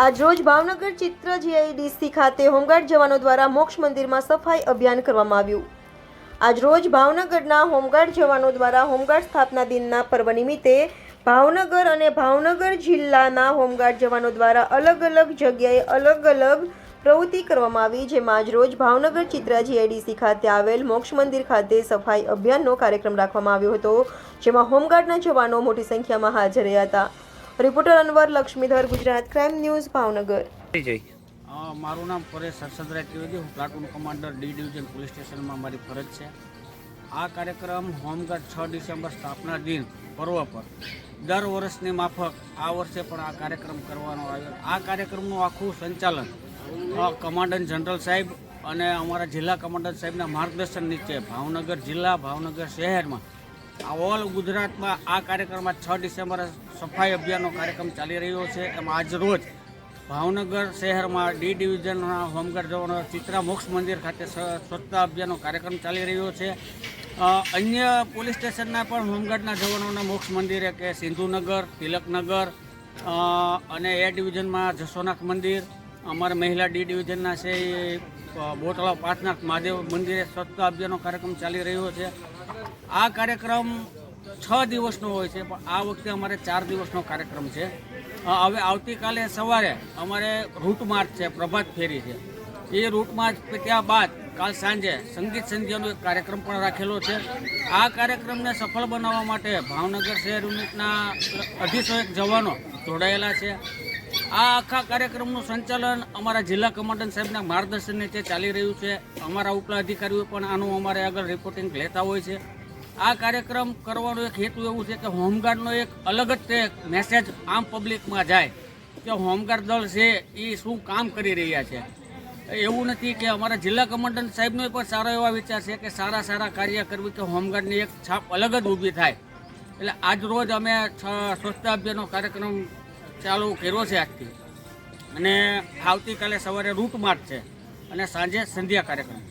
આજરોજ ભાવનગર ચિત્ર જીઆઈડીસી ખાતે હોમગાર્ડ જવાનો દ્વારા મોક્ષ મંદિરમાં સફાઈ અભિયાન કરવામાં આવ્યું. આજરોજ ભાવનગરના હોમગાર્ડ જવાનો દ્વારા હોમગાર્ડ સ્થાપના દિનના પર્વ નિમિત્તે ભાવનગર અને ભાવનગર જિલ્લાના હોમગાર્ડ જવાનો દ્વારા અલગ અલગ જગ્યાએ અલગ અલગ પ્રવૃત્તિ કરવામાં આવી, જેમાં આજરોજ ભાવનગર ચિત્રા જીઆઈડીસી ખાતે આવેલ મોક્ષ મંદિર ખાતે સફાઈ અભિયાનનો કાર્યક્રમ રાખવામાં આવ્યો હતો, જેમાં હોમગાર્ડના જવાનો મોટી સંખ્યામાં હાજર રહ્યા હતા. Reporter Anwar Laxmidhar Gujarat crime news Bhavnagar. મારું નામ પરેશ હર્ષદરાય ત્રિવેદી હું platoon commander D division police સ્ટેશનમાં મારી ફરજ છે. આ કાર્યક્રમ હોમગાર્ડ છ ડિસેમ્બર સ્થાપના દિન પર્વ પર. દર વર્ષની માફક આ વર્ષે પણ આ કાર્યક્રમ કરવાનો આવ્યો આ કાર્યક્રમનું આખું સંચાલન કમાન્ડર કમાન્ડન્ટ જનરલ સાહેબ અને અમારા જિલ્લા કમાન્ડર સાહેબના માર્ગદર્શન નીચે ભાવનગર જિલ્લા ભાવનગર શહેરમાં આ ઓલ ગુજરાતમાં આ કાર્યક્રમમાં છ ડિસેમ્બરે સફાઈ અભિયાનનો કાર્યક્રમ ચાલી રહ્યો છે. એમાં આજ રોજ ભાવનગર શહેરમાં ડી ડિવિઝનના હોમગાર્ડ જવાનો ચિત્રા મોક્ષ મંદિર ખાતે સ્વચ્છતા અભિયાનનો કાર્યક્રમ ચાલી રહ્યો છે. અન્ય પોલીસ સ્ટેશનના પણ હોમગાર્ડના જવાનોના મોક્ષ મંદિરે કે સિંધુનગર તિલકનગર અને એ ડિવિઝનમાં જસોનાથ મંદિર અમારા મહિલા ડી ડિવિઝનના છે એ અ, બોટલા પાથનાથ મહાદેવ મંદિરે સ્વચ્છતા અભિયાનનો કાર્યક્રમ ચાલી રહ્યો છે. આ કાર્યક્રમ છ દિવસનો હોય છે, પણ આ વખતે અમારે ચાર દિવસનો કાર્યક્રમ છે. હવે આવતીકાલે સવારે અમારે રૂટ માર્ચ છે, પ્રભાત ફેરી છે. એ રૂટ માર્ચ ત્યાં બાદ કાલ સાંજે સંગીત સંધ્યાનો એક કાર્યક્રમ પણ રાખેલો છે. આ કાર્યક્રમને સફળ બનાવવા માટે ભાવનગર શહેર યુનિટના અઢીસો એક જવાનો જોડાયેલા છે. આ આખા કાર્યક્રમનું સંચાલન અમારા જિલ્લા કમાન્ડન્ટ સાહેબના માર્ગદર્શન નીચે ચાલી રહ્યું છે. અમારા ઉપલા અધિકારીઓ પણ આનું અમારે આગળ રિપોર્ટિંગ લેતા હોય છે. આ કાર્યક્રમ કરવાનો એક હેતુ એવું છે કે હોમગાર્ડનો એક અલગ જ મેસેજ આમ પબ્લિકમાં જાય કે હોમગાર્ડ દળ છે એ શું કામ કરી રહ્યા છે. એવું નથી કે અમારા જિલ્લા કમાન્ડન્ટ સાહેબનો પણ સારો એવા વિચાર છે કે સારા સારા કાર્ય કરવી કે હોમગાર્ડની એક છાપ અલગ જ ઊભી થાય. એટલે આજ રોજ અમે સ્વચ્છતા અભિયાનનો કાર્યક્રમ ચાલુ કર્યો છે આજથી. અને આવતીકાલે સવારે રૂટ માર્ચ છે અને સાંજે સંધ્યા કાર્યક્રમ.